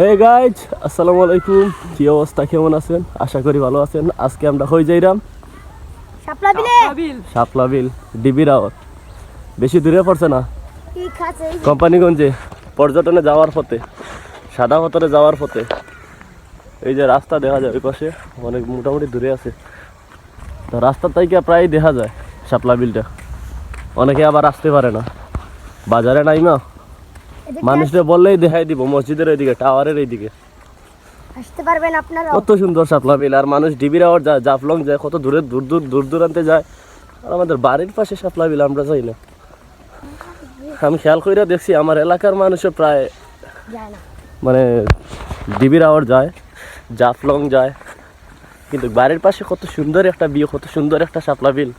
Hey guys আসসালামু আলাইকুম কি অবস্থা? কেমন আছেন? আশা করি ভালো আছেন। আজকে আমরা হয়ে যাইরাম শাপলা বিলে। বিল। ডিবি রাওয়ার বেশি দূরে পড়ছে না? কোম্পানিগঞ্জে পর্যটনে যাওয়ার পথে সাদা পথরে যাওয়ার পথে। এই যে রাস্তা দেখা যায় ওই পাশে অনেক মোটামুটি দূরে আছে। তো রাস্তার থেকে প্রায় দেখা যায় শাপলা বিলটা। অনেকে আবার আসতে পারে না। বাজারে নাই না? মানুষদের বললেই দেখাই দিব মসজিদের ওইদিকে টাওয়ারের এইদিকে আসতে পারবেন আপনারা কত সুন্দর শাপলা বিল আর মানুষ ডিবিরাওয়ার যায় জাফলং যায় কত দূরে দূর দূর দূর দূরান্তে যায়। আর আমাদের বাড়ির পাশে শাপলা বিল আমরা যাই না। আমি খেয়াল করে দেখছি আমার এলাকার মানুষও প্রায় মানে ডিবিরাওয়ার যায় জাফলং যায়। কিন্তু বাড়ির পাশে কত সুন্দর একটা বিয়ে কত সুন্দর একটা শাপলা বিল।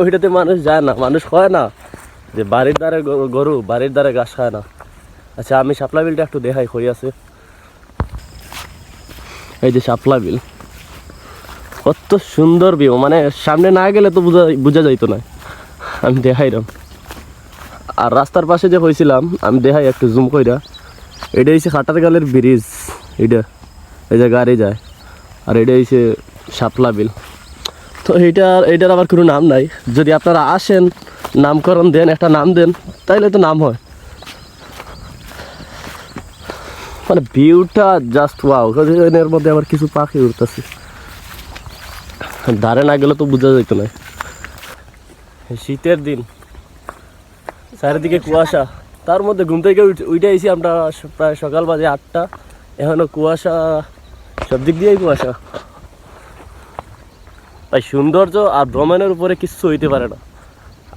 ওইটাতে মানুষ যায় না মানুষ হয় না। যে বাড়ির দ্বারে গরু- বাড়ির দ্বারে ঘাস খায় না। আচ্ছা আমি শাপলা বিলটা একটু দেখাই কই আছে। এই যে শাপলা বিল। কত সুন্দর ভিউ মানে সামনে না গেলে তো বোঝা বোঝা যাইতো না। আমি দেখাইলাম আর রাস্তার পাশে যে হয়েছিলাম আমি দেখাই একটু জুম কইরা। এটা হচ্ছে খাটারগালের ব্রিজ এটা। এই যে গাড়ি যায়। আর এটা হচ্ছে শাপলা বিল। তো এইটার এইটার আবার কোনো নাম নাই। যদি আপনারা আসেন নামকরণ দেন একটা নাম দেন তাইলে তো নাম হয়। মানে ভিউটা জাস্ট ওয়াও এর মধ্যে আবার কিছু পাখি উঠতেছে ধারে না গেলে তো বোঝা যেত না। শীতের দিন চারিদিকে কুয়াশা। তার মধ্যে ঘুম থেকে উঠে আইছি আমরা প্রায় সকাল বাজে আটটা। এখনও কুয়াশা সব দিক দিয়েই কুয়াশা। তাই সৌন্দর্য আর ভ্রমণের উপরে কিচ্ছু হইতে পারে না।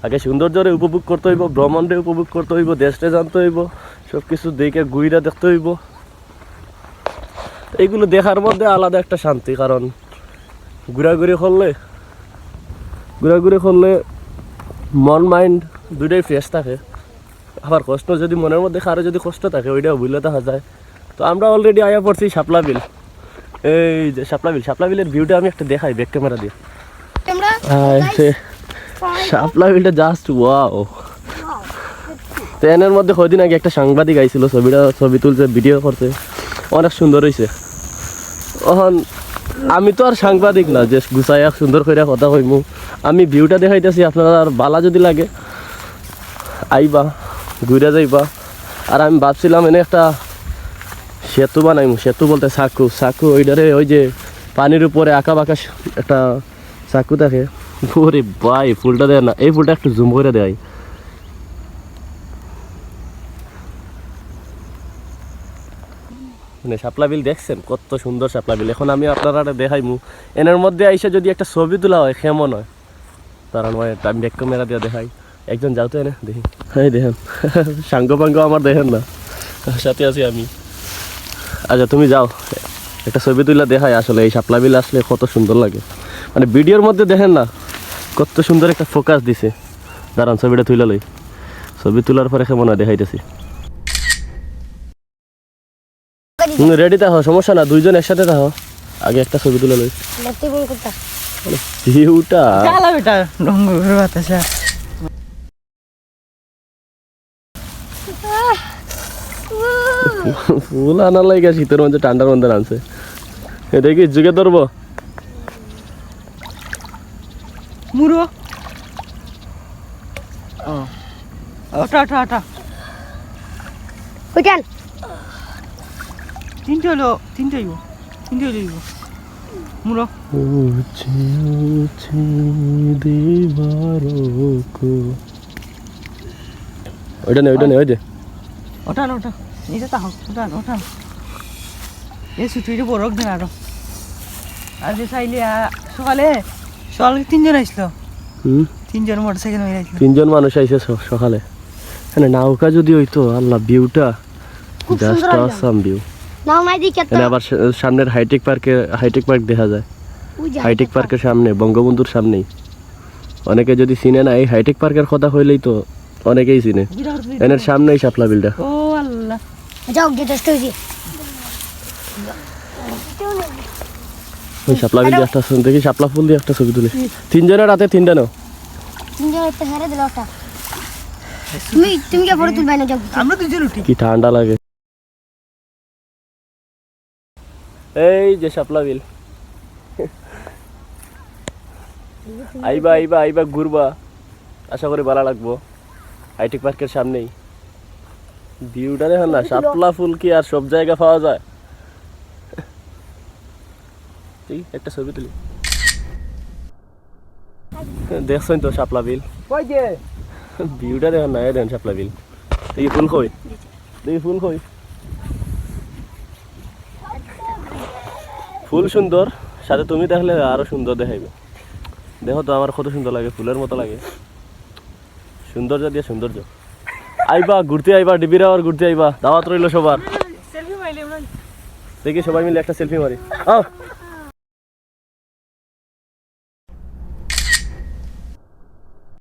আগে সৌন্দর্যরে উপভোগ করতে হইব ভ্রমণরে উপভোগ করতে হইব দেশটা জানতে হইব সব কিছু দেখে গুইরা দেখতে হইব। এইগুলো দেখার মধ্যে আলাদা একটা শান্তি কারণ ঘোরাঘুরি করলে ঘোরাঘুরি করলে মন মাইন্ড দুইটাই ফ্রেশ থাকে। আবার কষ্ট যদি মনের মধ্যে কারও যদি কষ্ট থাকে ওইটাও ভুলে দেখা যায়। তো আমরা অলরেডি আয়া পড়ছি শাপলা বিল। এই যে শাপলা বিল শাপলা বিলের ভিউটা আমি একটা দেখাই ব্যাক ক্যামেরা দিয়ে। শাপলা বিলটা জাস্ট ওয়াও তো এনের মধ্যে কদিন আগে একটা সাংবাদিক আইছিল, ছবিটা, ছবি তুলছে ভিডিও করছে। অনেক সুন্দর হয়েছে এখন আমি তো আর সাংবাদিক না, যে গুছাইয়া সুন্দর করে কথা কইমু। আমি ভিউটা দেখাইতেছি, আপনারা আর বালা যদি লাগে, আইবা, ঘুরে যাইবা। আর আমি ভাবছিলাম এনে একটা সেতু বানাইমু, সেতু বলতে সাকু সাকু ওইটারে ওই যে পানির উপরে আঁকা বাঁকা একটা চাকু থাকে। ওরে ভাই ফুলটা দেয় না। এই ফুলটা একটু জুম করে দেয়। মানে শাপলা বিল দেখছেন? কত সুন্দর শাপলা বিল। এখন আমি আপনারা দেখাইমু। এনের মধ্যে আইসা যদি একটা ছবি তোলা হয় কেমন হয়? তার মানে আমি ব্যাক ক্যামেরা দিয়ে দেখাই। একজন যাও তো এনে দেখি। হ্যাঁ দেখেন। সাঙ্গ পাঙ্গ আমার দেখেন না। সাথে আছি আমি। আচ্ছা তুমি যাও। একটা ছবি তুলে দেখাই আসলে এই শাপলা বিল আসলে কত সুন্দর লাগে। মানে ভিডিওর মধ্যে দেখেন না কত সুন্দর একটা ফোকাস দিছে। দাঁড়ান ছবিটা তুলে লই। ছবি তোলার পরে কেমন দেখাইতেছি। রেডি থাকো সমস্যা না দুইজন একসাথে থাকো আগে একটা ছবি তুলে লই। ভিউটা বাতাসা ফুল আনার লাগে শীতের মধ্যে ঠান্ডার মধ্যে আনছে এটা কি যুগে ধরবো। মুরো ও। ওটা ওটা ওটা কইটান তিনটে হলো তিনটে হইব তিনটে হইব। মুরো উঠছে উঠছে দিবারকো ওইটা নেই ওইটা নেই ওই যে ওটা না ওটা। এটা তা হোক ওটা না, ওটা না। এ ছুটিটা বড় দিন আরও। আর যে চাইলে সকালে সকালে তিনজন আসলো। হুম? তিনজন মোটর সাইকেল মেরে আসলো। তিনজন মানুষ আইছে সকালে। মানে নৌকা যদি হইতো আল্লাহ ভিউটা জাস্ট অসাম ভিউ আবার সামনের হাইটেক পার্কে হাইটেক পার্ক দেখা যায়। হাইটেক পার্কের সামনে বঙ্গবন্ধুর সামনেই। অনেকে যদি চিনে না এই হাইটেক পার্কের কথা হইলেই তো অনেকেই চিনে। এনের সামনেই শাপলা বিলটা ও আল্লাহ। যাও গেট আসতে হইছে। ওই শাপলা বিল একটা দেখি শাপলা ফুল দিয়ে একটা ছবি তুলি। তিনজনের রাতে তিনটা নাও। তিনজন একটা হেরে দিল ওটা তুমি তুমি কে ফটো তুলবে না যাও। আমরা দুজন উঠি। কি ঠান্ডা লাগে। এই যে শাপলা বিল। আইবা আইবা আইবা ঘুরবা। আশা করি ভালো লাগবো। হাইটেক পার্কের সামনেই। ভিউটা দেখেন না শাপলা ফুল কি আর সব জায়গা পাওয়া যায়? একটা ছবি তুলি। দেখছেন তো শাপলা বিল। ভিউটা দেখেন না দেখেন শাপলা বিল। দেখি ফুল কই? দেখি ফুল কই? ফুল সুন্দর সাথে তুমি দেখলে আরও সুন্দর দেখাইবে। দেখো তো আমার কত সুন্দর লাগে ফুলের মতো লাগে। সৌন্দর্য দিয়ে সৌন্দর্য। আইবা ঘুরতে আইবা ডিবিরা আবার ঘুরতে আইবা। দাওয়াত রইল সবার। সেলফি মাইলে দেখি সবাই মিলে একটা সেলফি মারি। আও